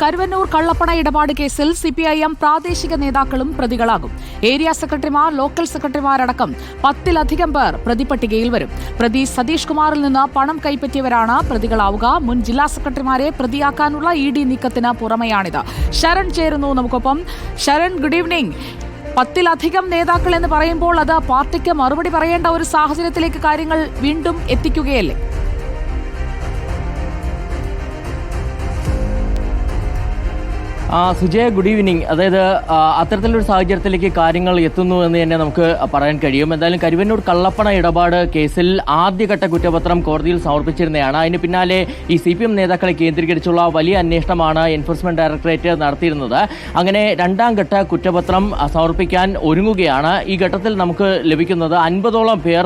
കരുവന്നൂർ കള്ളപ്പണ ഇടപാട് കേസിൽ സിപിഐഎം പ്രാദേശിക നേതാക്കളും പ്രതികളാകും. ഏരിയ സെക്രട്ടറിമാർ ലോക്കൽ സെക്രട്ടറിമാരടക്കം പത്തിലധികം പേർ പ്രതിപട്ടികയിൽ വരും. പ്രതി സതീഷ് കുമാറിൽ നിന്ന് പണം കൈപ്പറ്റിയവരാണ് പ്രതികളാവുക. മുൻ ജില്ലാ സെക്രട്ടറിമാരെ പ്രതിയാക്കാനുള്ള ഇ ഡി നീക്കത്തിന് പുറമെയാണിത്. ശരൺ ചേരുന്നു നമുക്കൊപ്പം. ശരൺ ഗുഡ് ഈവനിംഗ് പത്തിലധികം നേതാക്കൾ എന്ന് പറയുമ്പോൾ അത് പാർട്ടിക്ക് മറുപടി പറയേണ്ട ഒരു സാഹചര്യത്തിലേക്ക് കാര്യങ്ങൾ വീണ്ടും എത്തിക്കുകയല്ലേ? സുജയ ഗുഡ് ഈവനിങ് അതായത് അത്തരത്തിലൊരു സാഹചര്യത്തിലേക്ക് കാര്യങ്ങൾ എത്തുന്നു എന്ന് തന്നെ നമുക്ക് പറയാൻ കഴിയും. എന്തായാലും കരുവന്നൂർ കള്ളപ്പണ ഇടപാട് കേസിൽ ആദ്യഘട്ട കുറ്റപത്രം കോടതിയിൽ സമർപ്പിച്ചിരുന്നതാണ്. അതിന് പിന്നാലെ ഈ സി പി എം നേതാക്കളെ കേന്ദ്രീകരിച്ചുള്ള വലിയ അന്വേഷണമാണ് എൻഫോഴ്സ്മെന്റ് ഡയറക്ടറേറ്റ് നടത്തിയിരുന്നത്. അങ്ങനെ രണ്ടാം ഘട്ട കുറ്റപത്രം സമർപ്പിക്കാൻ ഒരുങ്ങുകയാണ്. ഈ ഘട്ടത്തിൽ നമുക്ക് ലഭിക്കുന്നത് അൻപതോളം പേർ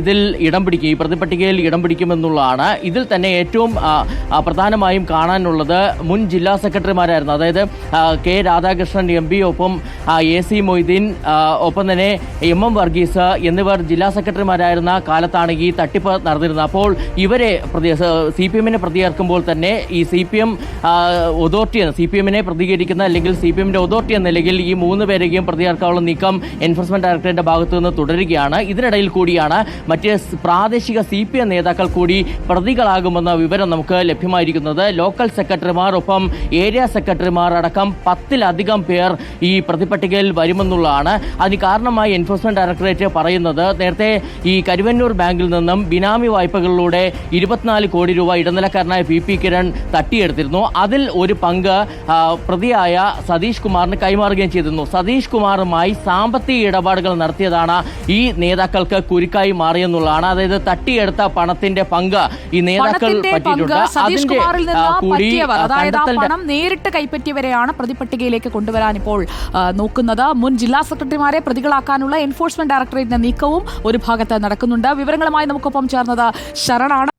ഇതിൽ ഇടം പിടിക്കും ഈ പ്രതിപട്ടികയിൽ ഇടം പിടിക്കുമെന്നുള്ളതാണ്. ഇതിൽ തന്നെ ഏറ്റവും പ്രധാനമായും കാണാനുള്ളത് മുൻ ജില്ലാ സെക്രട്ടറിമാരായിരുന്നു. അതായത് ആ, കെ രാധാകൃഷ്ണൻ എം പി ഒപ്പം എ സി മൊയ്തീൻ ഒപ്പം തന്നെ എം എം വർഗീസ് എന്നിവർ ജില്ലാ സെക്രട്ടറിമാരായിരുന്ന കാലത്താണ് ഈ തട്ടിപ്പ് നടന്നിരുന്നത്. അപ്പോൾ ഇവരെ പ്രതി സി പി എമ്മിനെ പ്രതിയേർക്കുമ്പോൾ തന്നെ ഈ C P M authority C P എമ്മിനെ പ്രതികരിക്കുന്ന അല്ലെങ്കിൽ സി പി എമ്മിന്റെ ഒതോറിറ്റി എന്ന നിലയിൽ ഈ മൂന്ന് പേരെയും പ്രതിയേർക്കാനുള്ള നീക്കം എൻഫോഴ്സ്മെന്റ് ഡയറക്ടറേറ്റിന്റെ ഭാഗത്തു നിന്ന് തുടരുകയാണ്. ഇതിനിടയിൽ കൂടിയാണ് മറ്റ് പ്രാദേശിക സി പി എം നേതാക്കൾ കൂടി പ്രതികളാകുമെന്ന വിവരം നമുക്ക് ലഭ്യമായിരിക്കുന്നത്. ലോക്കൽ സെക്രട്ടറിമാർ ഒപ്പം ഏരിയ സെക്രട്ടറിമാർ അടക്കം പത്തിലധികം പേർ ഈ പ്രതിപട്ടികയിൽ വരുമെന്നുള്ളതാണ്. അതിന് കാരണമായി എൻഫോഴ്സ്മെന്റ് ഡയറക്ടറേറ്റ് പറയുന്നത് നേരത്തെ ഈ കരുവന്നൂർ ബാങ്കിൽ നിന്നും ബിനാമി വായ്പകളിലൂടെ ഇരുപത്തിനാല് കോടി രൂപ ഇടനിലക്കാരനായ പി പി കിരൺ തട്ടിയെടുത്തിരുന്നു. അതിൽ ഒരു പങ്ക് പ്രതിയായ സതീഷ് കുമാറിന് കൈമാറുകയും ചെയ്തിരുന്നു. സതീഷ് കുമാറുമായി സാമ്പത്തിക ഇടപാടുകൾ നടത്തിയതാണ് ഈ നേതാക്കൾക്ക് കുരുക്കായി മാറിയെന്നുള്ളതാണ്. അതായത് തട്ടിയെടുത്ത പണത്തിന്റെ പങ്ക് ഈ നേതാക്കൾ പറ്റിയിട്ടുണ്ട്. അതിന്റെ കൂടി കണ്ടെത്തൽ ആ, പണം പ്രതിപട്ടികയിലേക്ക് കൊണ്ടുവരാൻ ഇപ്പോൾ നോക്കുന്നത്. മുൻ ജില്ലാ സെക്രട്ടറിമാരെ പ്രതികളാക്കാനുള്ള എൻഫോഴ്സ്മെന്റ് ഡയറക്ടറേറ്റിന്റെ നീക്കവും ഒരു ഭാഗത്ത് നടക്കുന്നുണ്ട്. വിവരങ്ങളുമായി നമുക്കൊപ്പം ചേർന്നത് ശരണാണ്.